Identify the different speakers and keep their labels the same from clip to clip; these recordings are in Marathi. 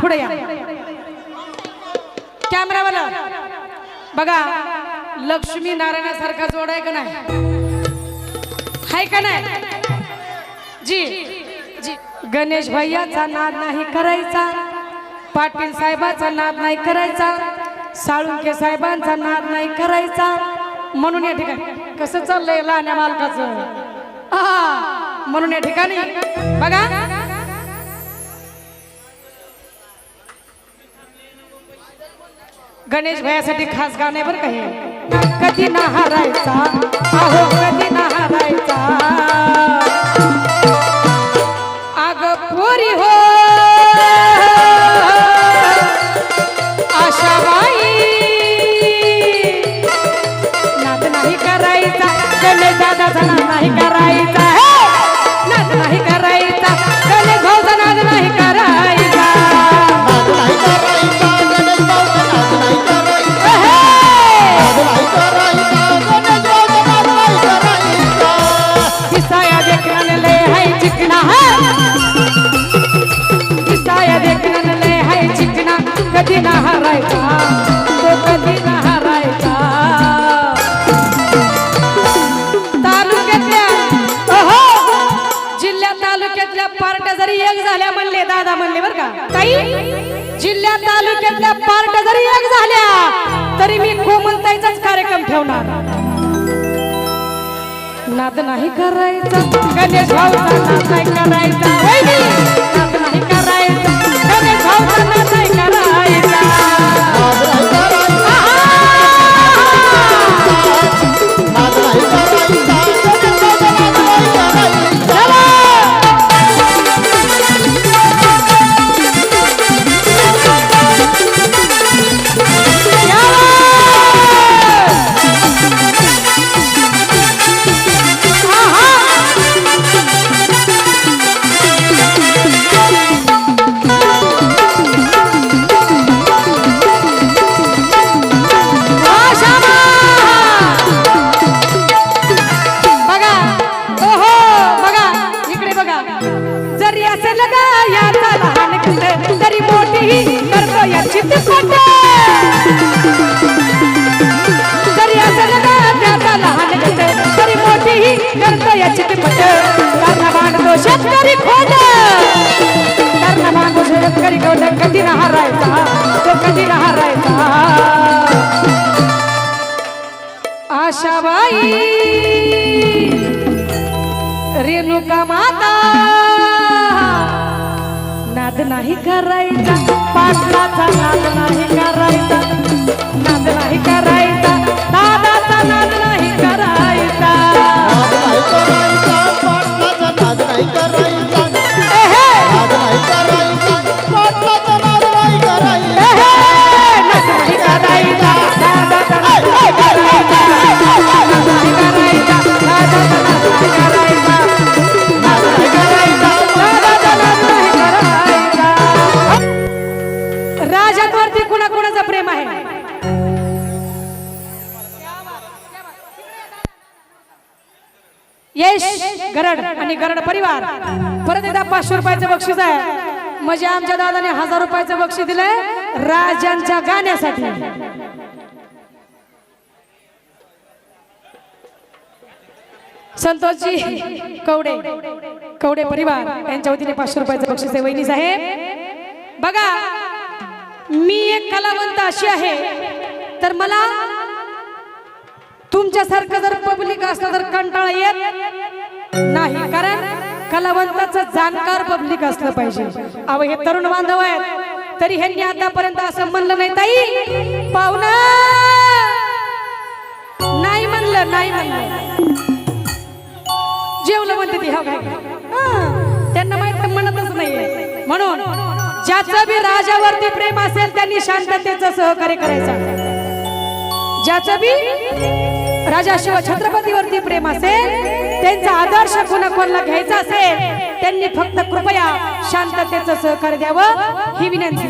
Speaker 1: पुढे या. कॅमेरावाला बघा लक्ष्मी नारायणासारखा जोड आहे का नाही? आहे का नाही? जी जी. गणेश भैयाचा नाद नाही करायचा. पाटील साहेबाचा नाद नाही करायचा. साळुंके साहेबांचा नाद नाही करायचा. म्हणून या ठिकाणी. कसं चाललंय लहान्या मालकाचं? म्हणून या ठिकाणी. बघा. गणेश भैयासाठी खास गाणे बरं का हे. कधी ना हारायचा अहो कधी ना हारायचा आग पोरी हो जिल्ह्यातल्या पार्ट्या जरी एक झाल्या म्हणले दादा म्हणले बर का. ताई जिल्ह्या तालुक्यातल्या पार्ट्या जरी एक झाल्या तरी मी गोमंताईचाच कार्यक्रम ठेवणार. नाद नाही करायचा. गणेश भाऊ नाही करायचा. हरायचा तो कधी ना हरायचा आशाबाई रेणुका माता नाद नाही करायचा पाटलाचा नाद नाही करायचा नाद यश गरड आणि गरड परिवार. परत एकदा पाचशे रुपयाचं बक्षीस आहे. म्हणजे आमच्या दादाने हजार रुपयाचं बक्षीस दिलंय राजांच्या गाण्यासाठी. संतोषजी कवडे कवडे परिवार. यांच्या वतीने पाचशे रुपयाचं बक्षीस आहे. वहिनी साहेब बघा मी एक कलावंत अशी आहे. तर मला तुमच्यासारखं जर पब्लिक असलं तर कंटाळा येत नाही. कारण कलावंताचं जाणकार पब्लिक असलं पाहिजे. अहो हे तरुण बांधव आहेत. तरी ह्यांनी आतापर्यंत असं म्हणलं नाही. ताई पाहुणा! नाही म्हणलं नाही म्हणलं. जेवलं म्हणते ती हो काय हा, त्यांना माहीत म्हणतच नाहीये. म्हणून ज्याचं बी राजावरती प्रेम असेल त्यांनी शांततेचं सहकार्य करायचं. ज्याचं बी राजा शिव छत्रपतीवरती प्रेम असेल त्यांचा आदर्श कोणा कोणाला घ्यायचा असेल त्यांनी फक्त कृपया शांततेचं सहकार्य द्यावं ही विनंती.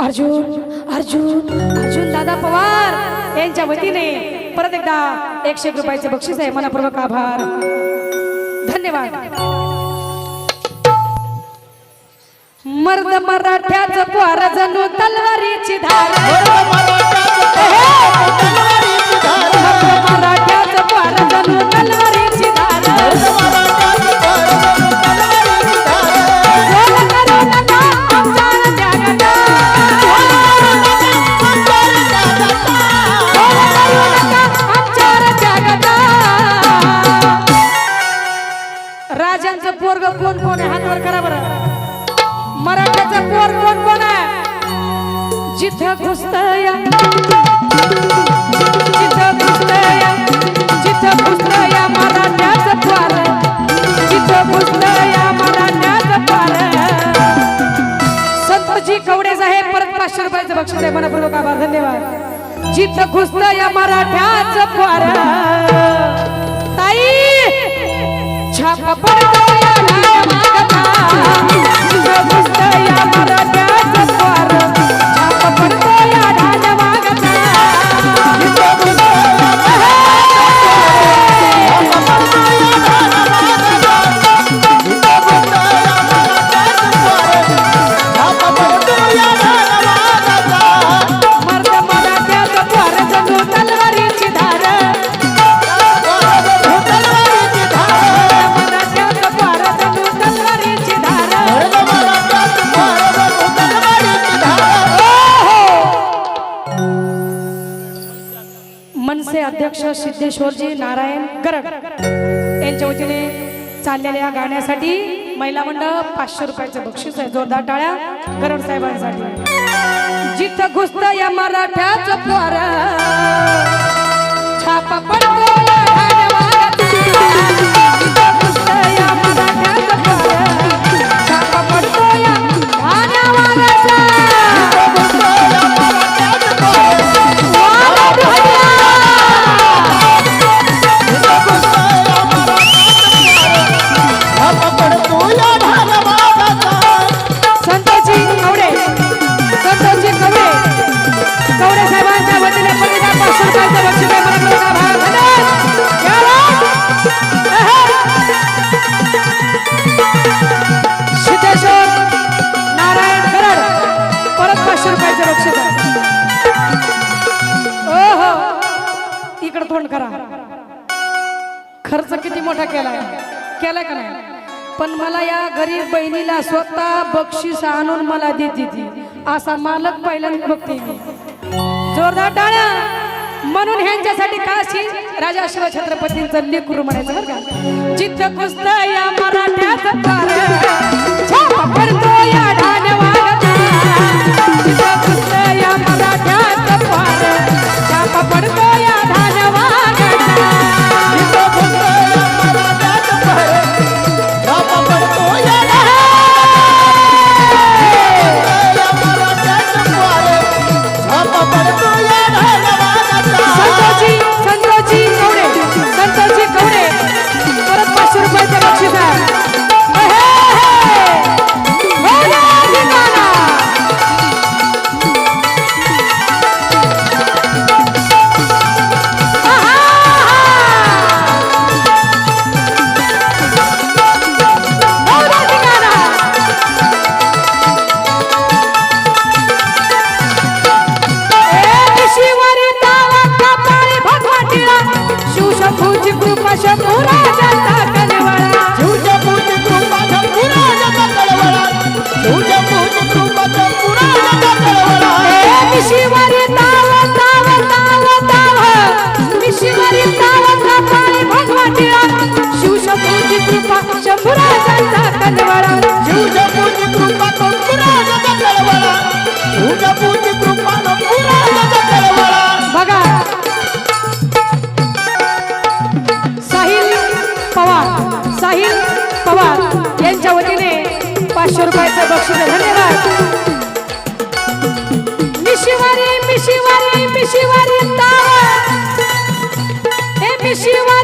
Speaker 1: अर्जुन अर्जुन अर्जुन दादा पवार यांच्या वतीने परत एकदा एकशे एक रुपयाचे बक्षीस आहे. मनपूर्वक आभार. धन्यवाद. मर्द मराठ्याचं पारा जणू धार. मराठ्याचं पोर जणू तलवारीची धार. नका आमच्या जगाचा. राजांचं पोरग कोण कोण आहे? हातवर करा बरं. मराठ्याचं पोर कोण कोण आहे? जिथं घुसतया जिथं घुसतया जिथं घुसतया त्याच पोर जिथं घुसतया त्याच पोर संतजी कवडे साहेब परत पाचशे रुपयाचं बक्षीस आहे मनपूर्वक आभार धन्यवाद जिथं घुसतया मराठ्याच पोर ताई छापा पडतो या ढाळमागचा. जिथं घुसतं या द्वार. अध्यक्ष सिद्धेश्वरजी नारायण गरड यांच्या वतीने चाललेल्या गाण्यासाठी महिला मंडळ पाचशे रुपयाचं बक्षीस आहे जोरदार टाळ्या गरड साहेबांसाठी. जिथं घुसत या मराठ्याचं पोर. तोंड करा. खर्च किती मोठा केलाय? केलाय का नाही? पण मला या गरीब बहिणीला स्वतः बक्षीस आणून मला देते ती. असा मालक पहिल्यांदा बघते मी. जोरदार टाळा म्हणून ह्यांच्यासाठी काशी राजा शिवछत्रपतींचं लेकरू म्हणायचं बरं का. चित्त कुस्त या संतोषजी साहिल पवार. यांच्या वतीने पाचशे रुपयाचं बक्षीस. धन्यवाद. मिशिवारी मिशिवारी मिशिवारी तावा हे मिशिवारी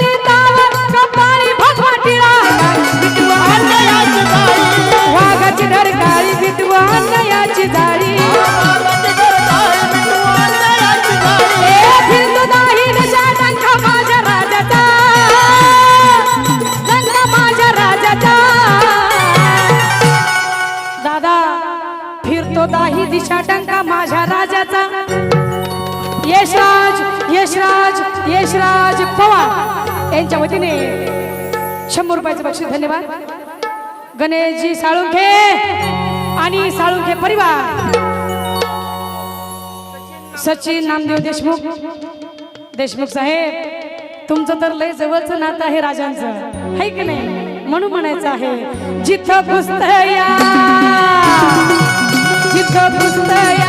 Speaker 1: यशराज पवार यांच्या वतीने शंभर रुपयाचं बक्षीस धन्यवाद. गणेशजी साळुंखे आणि साळुंखे परिवार. सचिन नामदेव देशमुख. देशमुख साहेब तुमचं तर लय जवळचं नातं आहे राजांचं. आहे की नाही? म्हणून म्हणायचं आहे जिथं पुस्तया जिथं पुस्तया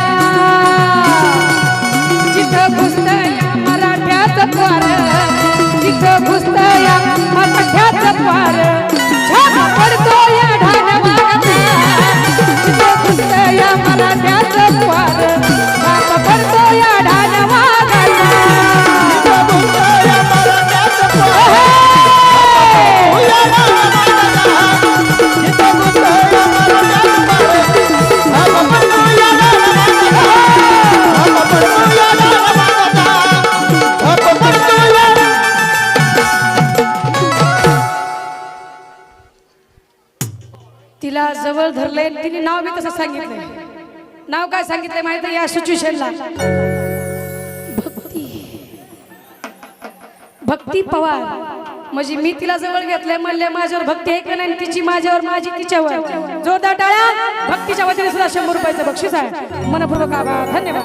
Speaker 1: द्वार जिथं पुस्तया मठ्याचं द्वार छाप पडतो या ढाण्यावाला तिला जवळ धरले तिने नाव बी तसं सांगितलंय. नाव काय सांगितलंय माहिती या सिच्युएशनला भक्ती. भक्ती पवार. म्हणजे मी तिला जवळ घेतलंय म्हणले माझ्यावर भक्ती आहे का नाही तिची माझ्यावर माझी तिच्यावर. जोरदार टाळ्या. भक्तीच्या वतीने सुद्धा शंभर रुपयाचं बक्षीस आहे. मनपूर्वक आभार. धन्यवाद.